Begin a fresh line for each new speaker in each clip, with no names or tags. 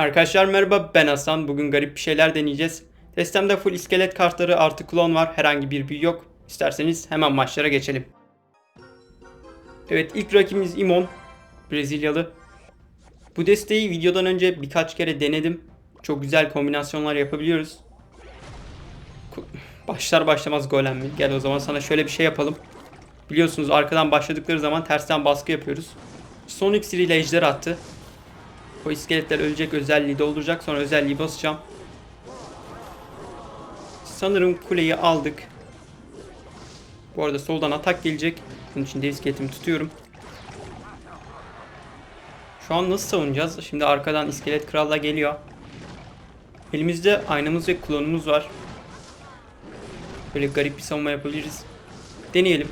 Arkadaşlar merhaba ben Hasan. Bugün garip bir şeyler deneyeceğiz. Testemde full iskelet kartları artı klon var. Herhangi bir büyü yok. İsterseniz hemen maçlara geçelim. Evet ilk rakibimiz Imon. Brezilyalı. Bu desteği videodan önce birkaç kere denedim. Çok güzel kombinasyonlar yapabiliyoruz. Başlar başlamaz golem mi? Gel o zaman sana şöyle bir şey yapalım. Biliyorsunuz arkadan başladıkları zaman tersten baskı yapıyoruz. Son iksiriyle ejder attı. O iskeletler ölecek özelliği dolduracak. Sonra özelliği basacağım. Sanırım kuleyi aldık. Bu arada soldan atak gelecek. Bunun için de iskeletimi tutuyorum. Şu an nasıl savunacağız? Şimdi arkadan iskelet kralla geliyor. Elimizde aynamız ve klonumuz var. Böyle garip bir savunma yapabiliriz. Deneyelim.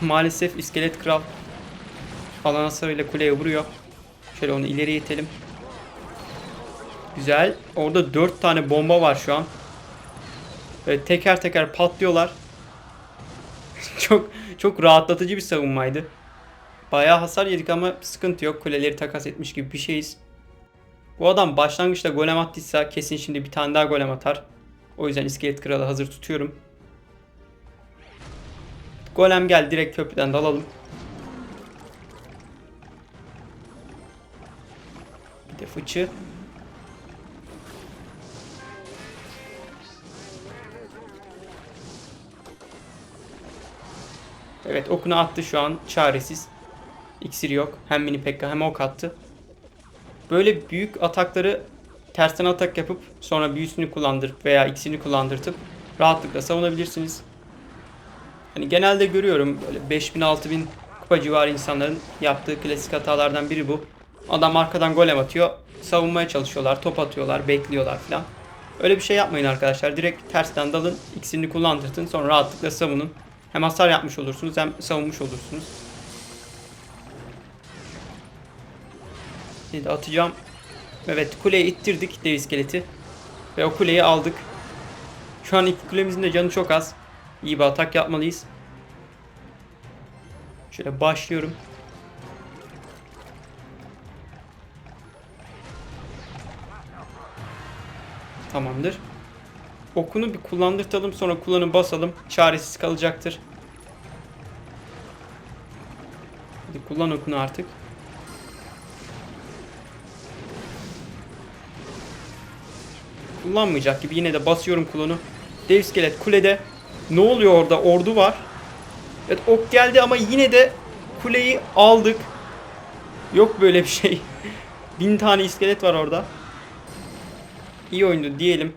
Maalesef iskelet kral alan hasarıyla kuleye vuruyor. Şöyle onu ileri itelim. Güzel. Orada 4 tane bomba var şu an. Böyle teker teker patlıyorlar. çok çok rahatlatıcı bir savunmaydı. Bayağı hasar yedik ama sıkıntı yok. Kuleleri takas etmiş gibi bir şeyiz. Bu adam başlangıçta golem attıysa kesin şimdi bir tane daha golem atar. O yüzden iskelet kralı hazır tutuyorum. Golem gel direkt köprüden dalalım. Bir de fıçı. Evet okunu attı şu an çaresiz. İksir yok. Hem mini pekka hem ok attı. Böyle büyük atakları tersten atak yapıp sonra büyüsünü kullandırıp veya iksirini kullandırtıp rahatlıkla savunabilirsiniz. Hani genelde görüyorum böyle 5000 6000 kupa civarı insanların yaptığı klasik hatalardan biri bu. Adam arkadan golem atıyor. Savunmaya çalışıyorlar, top atıyorlar, bekliyorlar falan. Öyle bir şey yapmayın arkadaşlar. Direkt tersten dalın, iksirini kullandırtın sonra rahatlıkla savunun. Hem hasar yapmış olursunuz hem savunmuş olursunuz. Şimdi atacağım. Evet kuleye ittirdik dev iskeleti. Ve o kuleyi aldık. Şu an ilk kulemizin de canı çok az. İyi bir atak yapmalıyız. Şöyle başlıyorum. Tamamdır. Okunu bir kullandırtalım sonra kullanı basalım. Çaresiz kalacaktır. Hadi kullan okunu artık. Kullanmayacak gibi yine de basıyorum kulonu. Dev iskelet kulede. Ne oluyor orada? Ordu var. Evet ok geldi ama yine de kuleyi aldık. Yok böyle bir şey. Bin tane iskelet var orada. İyi oyundu diyelim.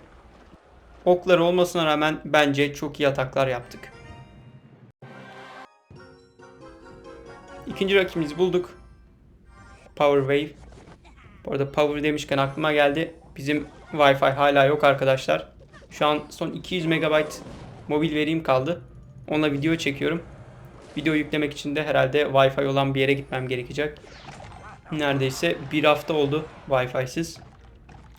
Oklar olmasına rağmen bence çok iyi ataklar yaptık. İkinci rakibimizi bulduk. Power Wave. Bu arada Power demişken aklıma geldi. Bizim Wi-Fi hala yok arkadaşlar. Şu an son 200 MB mobil verim kaldı. Onunla video çekiyorum. Video yüklemek için de herhalde Wi-Fi olan bir yere gitmem gerekecek. Neredeyse bir hafta oldu Wi-Fi'siz.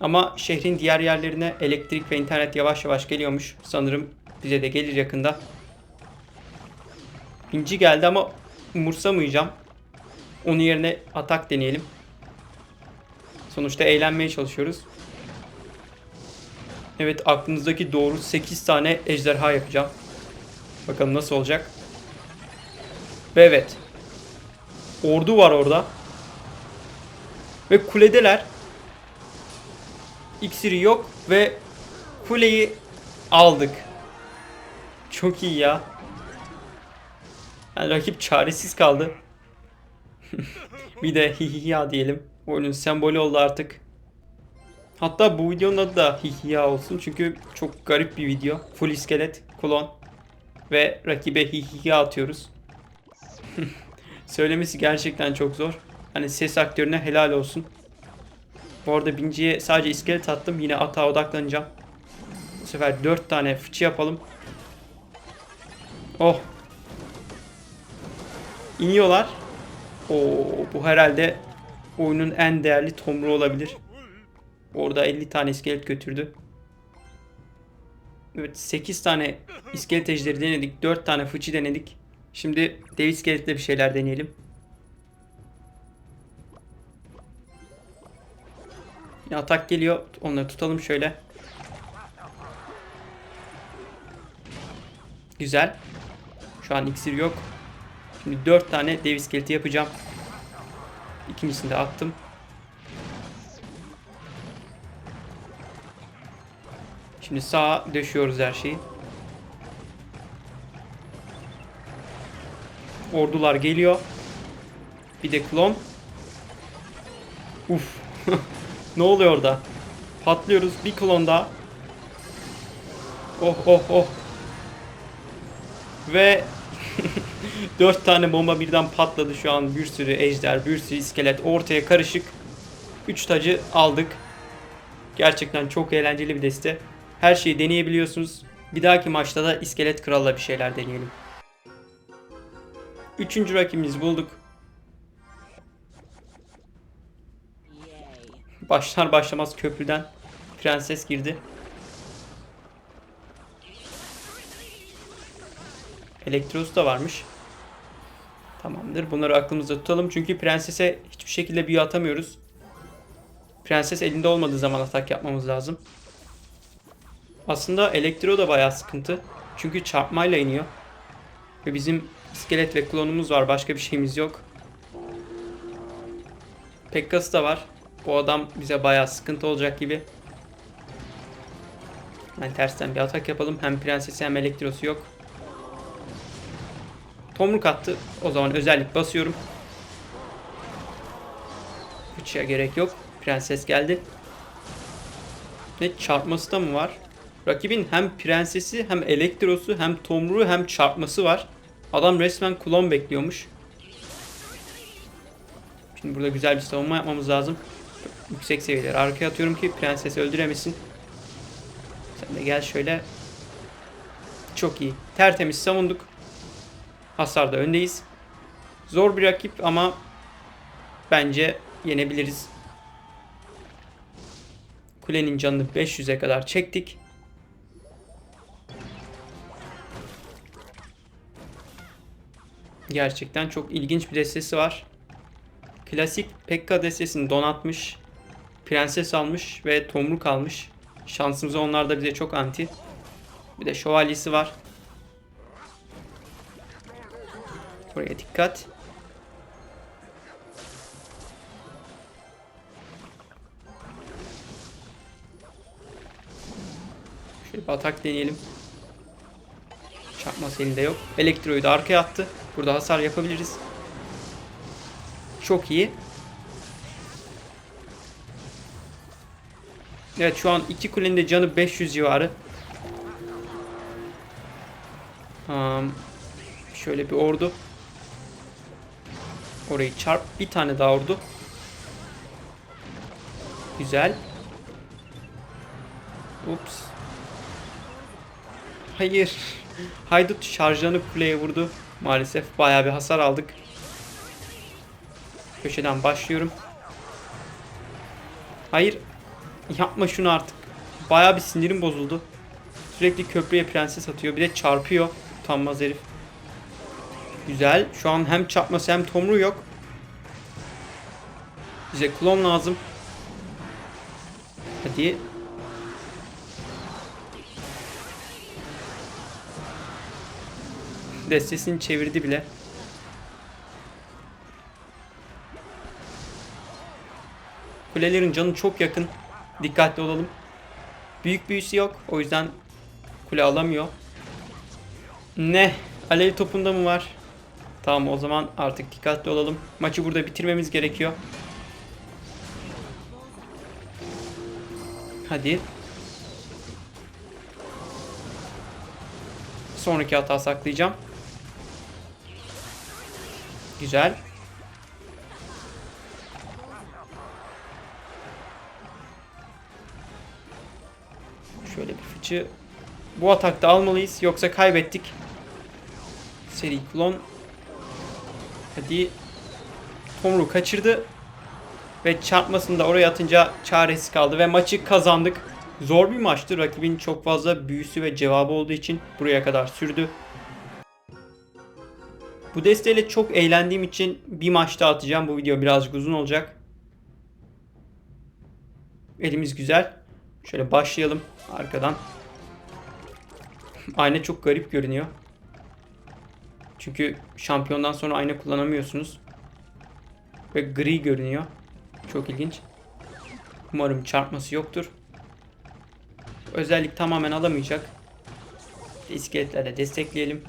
Ama şehrin diğer yerlerine elektrik ve internet yavaş yavaş geliyormuş. Sanırım bize de gelir yakında. İnci geldi ama umursamayacağım. Onun yerine atak deneyelim. Sonuçta eğlenmeye çalışıyoruz. Evet aklınızdaki doğru 8 tane ejderha yapacağım. Bakalım nasıl olacak. Ve evet. Ordu var orada. Ve kuledeler. İksiri yok ve kuleyi aldık. Çok iyi ya. Yani rakip çaresiz kaldı. bir de hihiya diyelim. Oyunun sembolü oldu artık. Hatta bu videonun adı da hihiya olsun. Çünkü çok garip bir video. Full iskelet, klon. Ve rakibe hihiya atıyoruz. Söylemesi gerçekten çok zor. Hani ses aktörüne helal olsun. Bu arada Binci'ye sadece iskelet attım. Yine atağa odaklanacağım. Bu sefer 4 tane fıçı yapalım. Oh. İniyorlar. Oo, bu herhalde oyunun en değerli tomruğu olabilir. Orada 50 tane iskelet götürdü. Evet 8 tane iskelet ejderi denedik. 4 tane fıçı denedik. Şimdi dev iskeletle bir şeyler deneyelim. Yine atak geliyor. Onları tutalım şöyle. Güzel. Şu an iksir yok. Şimdi 4 tane dev iskeleti yapacağım. İkincisini de attım. Şimdi sağa döşüyoruz her şeyi. Ordular geliyor. Bir de klon. Uf. ne oluyor orada? Patlıyoruz. Bir klon daha. Oh oh oh. Ve 4 tane bomba birden patladı şu an. Bir sürü ejder, bir sürü iskelet ortaya karışık. 3 tacı aldık. Gerçekten çok eğlenceli bir deste. Her şeyi deneyebiliyorsunuz. Bir dahaki maçta da iskelet kralla bir şeyler deneyelim. Üçüncü rakibimizi bulduk. Başlar başlamaz köprüden prenses girdi. Elektros da varmış. Tamamdır. Bunları aklımızda tutalım. Çünkü prensese hiçbir şekilde büyü atamıyoruz. Prenses elinde olmadığı zaman atak yapmamız lazım. Aslında elektro da bayağı sıkıntı. Çünkü çarpmayla iniyor. Ve bizim iskelet ve klonumuz var. Başka bir şeyimiz yok. Pekkas da var. Bu adam bize bayağı sıkıntı olacak gibi. Ben tersten bir atak yapalım. Hem prensesi hem elektrosu yok. Tomruk attı. O zaman özellik basıyorum. Fıçıya gerek yok. Prenses geldi. Ne çarpması da mı var? Rakibin hem prensesi hem elektrosu hem tomruğu hem çarpması var. Adam resmen klon bekliyormuş. Şimdi burada güzel bir savunma yapmamız lazım. Yüksek seviyeleri arkaya atıyorum ki prensesi öldüremesin. Sen de gel şöyle. Çok iyi. Tertemiz savunduk. Hasarda öndeyiz. Zor bir rakip ama bence yenebiliriz. Kulenin canını 500'e kadar çektik. Gerçekten çok ilginç bir destesi var. Klasik Pekka destesini donatmış. Prenses almış ve tomruk almış. Şansımıza onlar da bize çok anti. Bir de şövalyesi var. Buraya dikkat. Şöyle bir atak deneyelim. Çarpması elinde yok. Elektroyu da arkaya attı. Burada hasar yapabiliriz. Çok iyi. Evet şu an iki kulenin de canı 500 civarı. Um, şöyle bir ordu. Orayı çarp. Bir tane daha ordu. Güzel. Ups. Hayır. Haydut şarjlanıp kuleye vurdu. Maalesef bayağı bir hasar aldık. Köşeden başlıyorum. Hayır. Yapma şunu artık. Bayağı bir sinirim bozuldu. Sürekli köprüye prenses atıyor. Bir de çarpıyor. Utanmaz herif. Güzel. Şu an hem çarpması hem tomruğu yok. Bize klon lazım. Hadi. Destesini çevirdi bile. Kulelerin canı çok yakın. Dikkatli olalım. Büyük büyüsü yok. O yüzden kule alamıyor. Ne? Alev topunda mı var? Tamam o zaman artık dikkatli olalım. Maçı burada bitirmemiz gerekiyor. Hadi. Sonraki hata saklayacağım. Güzel. Şöyle bir fıçı. Bu atakta almalıyız yoksa kaybettik. Seri klon. Hadi. Tomru kaçırdı. Ve çarpmasını da oraya atınca çaresiz kaldı ve maçı kazandık. Zor bir maçtı. Rakibin çok fazla büyüsü ve cevabı olduğu için buraya kadar sürdü. Bu desteğiyle çok eğlendiğim için bir maç daha atacağım. Bu video birazcık uzun olacak. Elimiz güzel. Şöyle başlayalım arkadan. Ayna çok garip görünüyor. Çünkü şampiyondan sonra ayna kullanamıyorsunuz. Ve gri görünüyor. Çok ilginç. Umarım çarpması yoktur. Özellik tamamen alamayacak. İskeletlerle destekleyelim.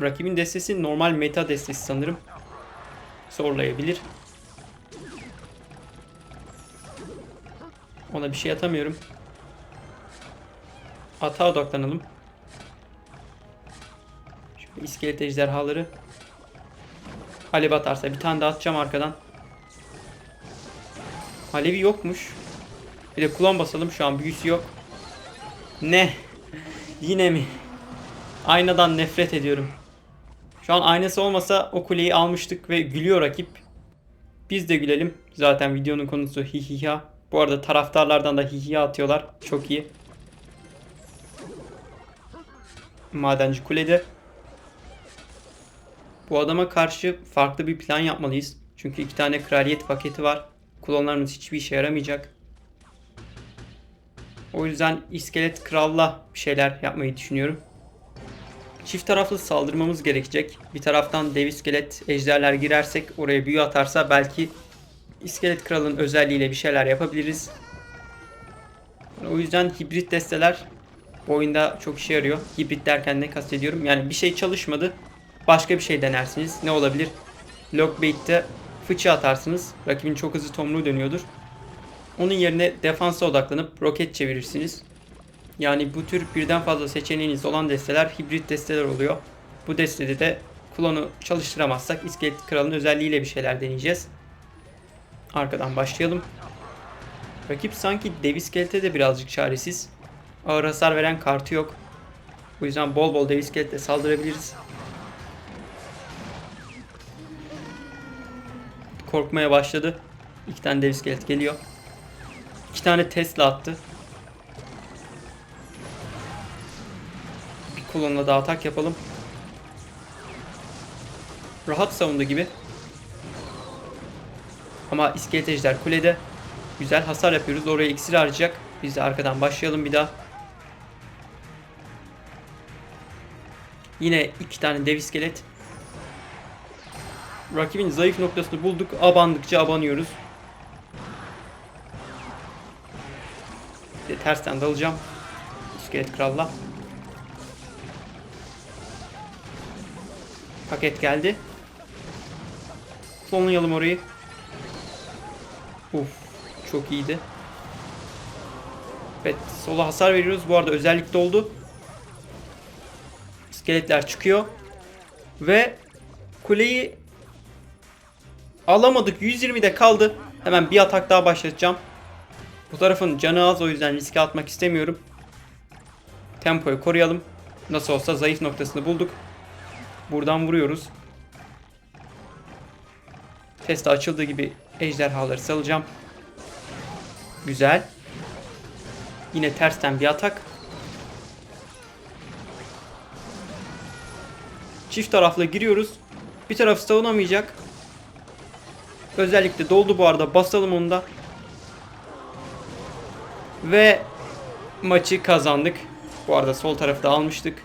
Rakibin destesi normal meta destesi sanırım. Zorlayabilir. Ona bir şey atamıyorum. Ata odaklanalım. Şöyle iskelet ejderhaları. Alev atarsa bir tane daha atacağım arkadan. Alevi yokmuş. Bir de kulon basalım şu an büyüsü yok. Ne? Yine mi? Aynadan nefret ediyorum. Şu an aynası olmasa o kuleyi almıştık ve gülüyor rakip. Biz de gülelim. Zaten videonun konusu hihiha. Bu arada taraftarlardan da hihiha atıyorlar. Çok iyi. Madenci kulede. Bu adama karşı farklı bir plan yapmalıyız. Çünkü iki tane kraliyet paketi var. Klonlarımız hiçbir işe yaramayacak. O yüzden iskelet kralla bir şeyler yapmayı düşünüyorum. Çift taraflı saldırmamız gerekecek. Bir taraftan dev iskelet ejderler girersek oraya büyü atarsa belki iskelet kralın özelliğiyle bir şeyler yapabiliriz. O yüzden hibrit desteler oyunda çok işe yarıyor. Hibrit derken ne kastediyorum? Yani bir şey çalışmadı. Başka bir şey denersiniz. Ne olabilir? Lockbait'te fıçı atarsınız. Rakibin çok hızlı tomruğu dönüyordur. Onun yerine defansa odaklanıp roket çevirirsiniz. Yani bu tür birden fazla seçeneğiniz olan desteler hibrit desteler oluyor. Bu destede de klonu çalıştıramazsak iskelet kralın özelliğiyle bir şeyler deneyeceğiz. Arkadan başlayalım. Rakip sanki dev iskelete de birazcık çaresiz. Ağır hasar veren kartı yok. Bu yüzden bol bol dev iskeletle saldırabiliriz. Korkmaya başladı. İki tane dev iskelet geliyor. İki tane Tesla attı. Kolonla daha atak yapalım. Rahat savundu gibi. Ama iskelet kulede. Güzel hasar yapıyoruz. Oraya iksir harcayacak. Biz de arkadan başlayalım bir daha. Yine iki tane dev iskelet. Rakibin zayıf noktasını bulduk. Abandıkça abanıyoruz. Bir de tersten dalacağım. İskelet kralla. Paket geldi. Klonlayalım orayı. Uf, çok iyiydi. Evet, sola hasar veriyoruz. Bu arada özellikle oldu. İskeletler çıkıyor. Ve kuleyi alamadık. 120'de kaldı. Hemen bir atak daha başlatacağım. Bu tarafın canı az o yüzden riske atmak istemiyorum. Tempoyu koruyalım. Nasıl olsa zayıf noktasını bulduk. Buradan vuruyoruz. Testa açıldığı gibi ejderhaları salacağım. Güzel. Yine tersten bir atak. Çift tarafla giriyoruz. Bir taraf savunamayacak. Özellikle doldu bu arada. Basalım onu da. Ve maçı kazandık. Bu arada sol tarafı da almıştık.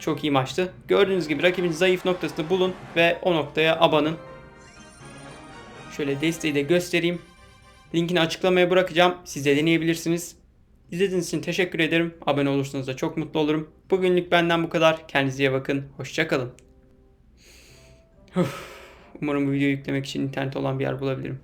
Çok iyi maçtı. Gördüğünüz gibi rakibin zayıf noktasını bulun ve o noktaya abanın. Şöyle desteği de göstereyim. Linkini açıklamaya bırakacağım. Siz de deneyebilirsiniz. İzlediğiniz için teşekkür ederim. Abone olursanız da çok mutlu olurum. Bugünlük benden bu kadar. Kendinize iyi bakın. Hoşçakalın. Umarım bu videoyu yüklemek için internet olan bir yer bulabilirim.